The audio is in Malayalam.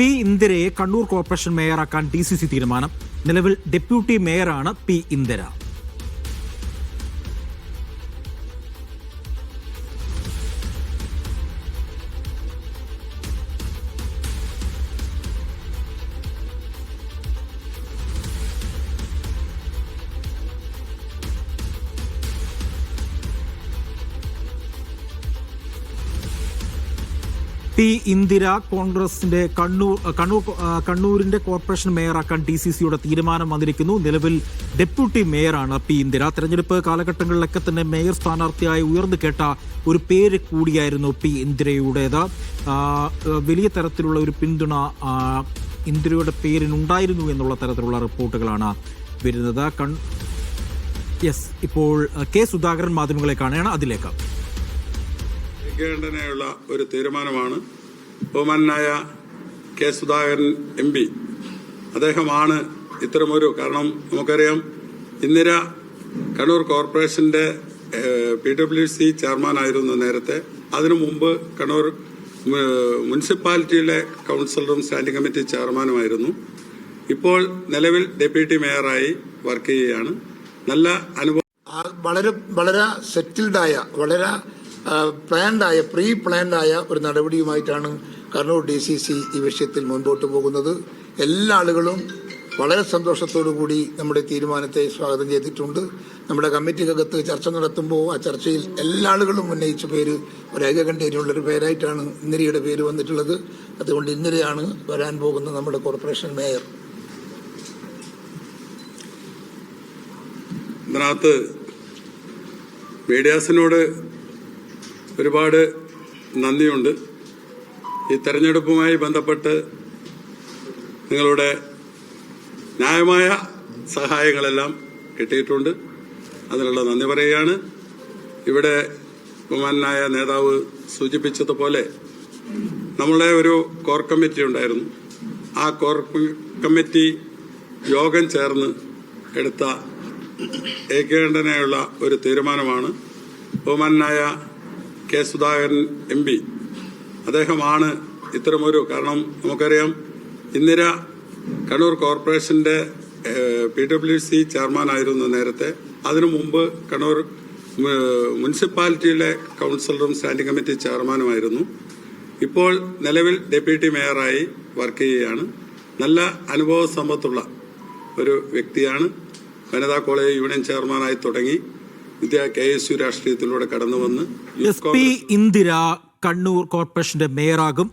പി ഇന്ദിരയെ കണ്ണൂർ കോർപ്പറേഷൻ മേയറാക്കാൻ ഡി സി സി തീരുമാനം. നിലവിൽ ഡെപ്യൂട്ടി മേയറാണ് പി ഇന്ദിര. പി ഇന്ദിര കോൺഗ്രസിന്റെ കണ്ണൂർ കണ്ണൂർ കണ്ണൂരിന്റെ കോർപ്പറേഷൻ മേയറാക്കാൻ ഡി സി സിയുടെ തീരുമാനം വന്നിരിക്കുന്നു. നിലവിൽ ഡെപ്യൂട്ടി മേയറാണ് പി ഇന്ദിര. തെരഞ്ഞെടുപ്പ് കാലഘട്ടങ്ങളിലൊക്കെ തന്നെ മേയർ സ്ഥാനാർത്ഥിയായി ഉയർന്നു കേട്ട ഒരു പേര് കൂടിയായിരുന്നു പി ഇന്ദിരയുടേത്. വലിയ തരത്തിലുള്ള ഒരു പിന്തുണ ഇന്ദിരയുടെ പേരിനുണ്ടായിരുന്നു എന്നുള്ള തരത്തിലുള്ള റിപ്പോർട്ടുകളാണ് വരുന്നത്. കൺ യെസ് ഇപ്പോൾ കെ സുധാകരൻ മാധ്യമങ്ങളെ കാണുകയാണ്. അതിലേക്ക്. സ്വീകരിക്കേണ്ടതിനുള്ള ഒരു തീരുമാനമാണ് ബഹുമാനായ കെ സുധാകരൻ എം പി. അദ്ദേഹമാണ് ഇത്തരമൊരു കാരണം നമുക്കറിയാം. ഇന്ദിര കണ്ണൂർ കോർപ്പറേഷന്റെ പി ഡബ്ല്യു സി ചെയർമാനായിരുന്നു നേരത്തെ. അതിനു മുമ്പ് കണ്ണൂർ മുനിസിപ്പാലിറ്റിയിലെ കൗൺസിലറും സ്റ്റാൻഡിംഗ് കമ്മിറ്റി ചെയർമാനുമായിരുന്നു. ഇപ്പോൾ നിലവിൽ ഡെപ്യൂട്ടി മേയറായി വർക്ക് ചെയ്യുകയാണ്. നല്ല അനുഭവം വളരെ വളരെ സെറ്റിൽഡായ വളരെ പ്ലാൻഡായ പ്രീ പ്ലാൻഡായ ഒരു നടപടിയുമായിട്ടാണ് കണ്ണൂർ ഡി സി സി ഈ വിഷയത്തിൽ മുൻപോട്ട് പോകുന്നത്. എല്ലാ ആളുകളും വളരെ സന്തോഷത്തോടു കൂടി നമ്മുടെ തീരുമാനത്തെ സ്വാഗതം ചെയ്തിട്ടുണ്ട്. നമ്മുടെ കമ്മിറ്റിക്കകത്ത് ചർച്ച നടത്തുമ്പോൾ ആ ചർച്ചയിൽ എല്ലാ ആളുകളും ഉന്നയിച്ച പേര് ഒരു ഏകകണ്ഠേനുള്ളൊരു പേരായിട്ടാണ് ഇന്ദിരയുടെ പേര് വന്നിട്ടുള്ളത്. അതുകൊണ്ട് ഇന്ദിരയാണ് വരാൻ പോകുന്ന നമ്മുടെ കോർപ്പറേഷൻ മേയർ. ഇതിനകത്ത് മീഡിയാസിനോട് ഒരുപാട് നന്ദിയുണ്ട്. ഈ തെരഞ്ഞെടുപ്പുമായി ബന്ധപ്പെട്ട് നിങ്ങളുടെ ന്യായമായ സഹായങ്ങളെല്ലാം കിട്ടിയിട്ടുണ്ട്. അതിനുള്ള നന്ദി പറയുകയാണ്. ഇവിടെ ബഹുമാനായ നേതാവ് സൂചിപ്പിച്ചതുപോലെ നമ്മളെ ഒരു കോർ കമ്മിറ്റി ഉണ്ടായിരുന്നു. ആ കോർ കമ്മിറ്റി യോഗം ചേർന്ന് എടുത്ത ഏകേണ്ടനെയുള്ള ഒരു തീരുമാനമാണ് ബഹുമാനായ കെ സുധാകരൻ എം പി. അദ്ദേഹമാണ് ഇത്തരമൊരു കാരണം നമുക്കറിയാം ഇന്ദിര കണ്ണൂർ കോർപ്പറേഷന്റെ പി ഡബ്ല്യു സി ചെയർമാനായിരുന്നു നേരത്തെ. അതിനു മുമ്പ് കണ്ണൂർ മുനിസിപ്പാലിറ്റിയിലെ കൗൺസിലറും സ്റ്റാൻഡിംഗ് കമ്മിറ്റി ചെയർമാനുമായിരുന്നു. ഇപ്പോൾ നിലവിൽ ഡെപ്യൂട്ടി മേയറായി വർക്ക് ചെയ്യുകയാണ്. നല്ല അനുഭവ സമ്പത്തുള്ള ഒരു വ്യക്തിയാണ്. വനിതാ കോളേജ് യൂണിയൻ ചെയർമാനായി തുടങ്ങി. വിദ്യ കെ എസ് യു രാഷ്ട്രീയത്തിലൂടെ കടന്നു വന്ന് എസ് പി ഇന്ദിര കണ്ണൂർ കോർപ്പറേഷന്റെ മേയറാകും.